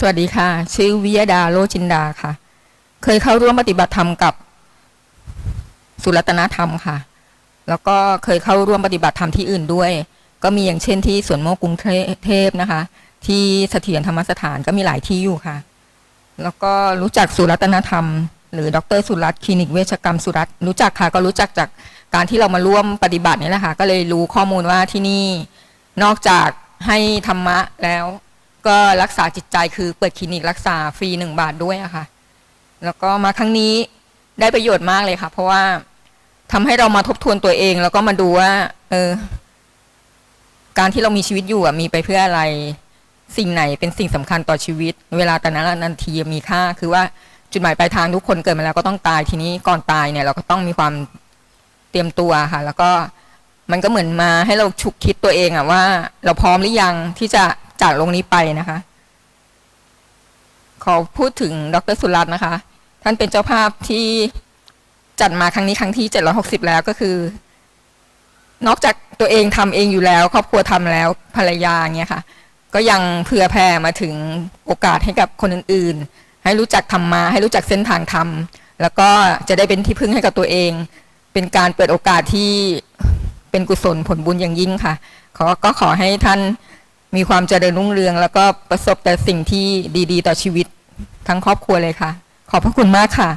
สวัสดีค่ะ ชื่อวิยดาโลจินดาค่ะ เคยเข้าร่วมปฏิบัติธรรมกับสุรัตนธรรมค่ะ แล้วก็เคยเข้าร่วมปฏิบัติธรรมที่อื่นด้วย ก็มีอย่างเช่นที่สวนโมกกรุงเทพนะคะ ที่เสถียรธรรมสถานก็มีหลายที่อยู่ค่ะ แล้วก็รู้จักสุรัตนธรรม หรือดรสุรัตน์คลินิกเวชกรรมสุรัตน์รู้จักค่ะก็รู้จักจากการที่เรามาร่วมปฏิบัตินี่แหละค่ะก็เลยรู้ข้อมูลว่าที่นี่นอกจากให้ธรรมะแล้ว ก็รักษาจิตใจคือเปิดคลินิกรักษาฟรีหนึ่งบาทด้วยอะค่ะ แล้วก็มาครั้งนี้ได้ประโยชน์มากเลยค่ะ เพราะว่าทำให้เรามาทบทวนตัวเอง แล้วก็มาดูว่า เออ การที่เรามีชีวิตอยู่อะมีไปเพื่ออะไร สิ่งไหนเป็นสิ่งสำคัญต่อชีวิต เวลาแต่นั้นนาทีมีค่า คือว่าจุดหมายปลายทางทุกคนเกิดมาแล้วก็ต้องตายทีนี้ก่อนตายเนี่ย เราก็ต้องมีความเตรียมตัวค่ะ แล้วก็มันก็เหมือนมาให้เราฉุกคิดตัวเองอะว่า เราพร้อมหรือยังที่จะ จากโลกนี้ไปนะคะ ขอพูดถึงดรสุรัตน์นะคะ ท่านเป็นเจ้าภาพที่จัดมาครั้งนี้ครั้งที่ 760 แล้วก็คือ นอกจากตัวเองทำเองอยู่แล้ว ครอบครัวทำแล้วภรรยาเงี้ยค่ะ ก็ยังเผื่อแผ่มาถึงโอกาสให้กับคนอื่นๆ ให้รู้จักทำมาให้รู้จักเส้นทางทำแล้วก็จะได้เป็นที่พึ่งให้กับตัวเอง เป็นการเปิดโอกาสที่เป็นกุศลผลบุญอย่างยิ่งค่ะขอก็ขอให้ท่าน มีความเจริญรุ่งเรือง แล้วก็ประสบแต่สิ่งที่ดี ๆ ต่อชีวิตทั้งครอบครัวเลยค่ะ ขอบพระคุณมากค่ะ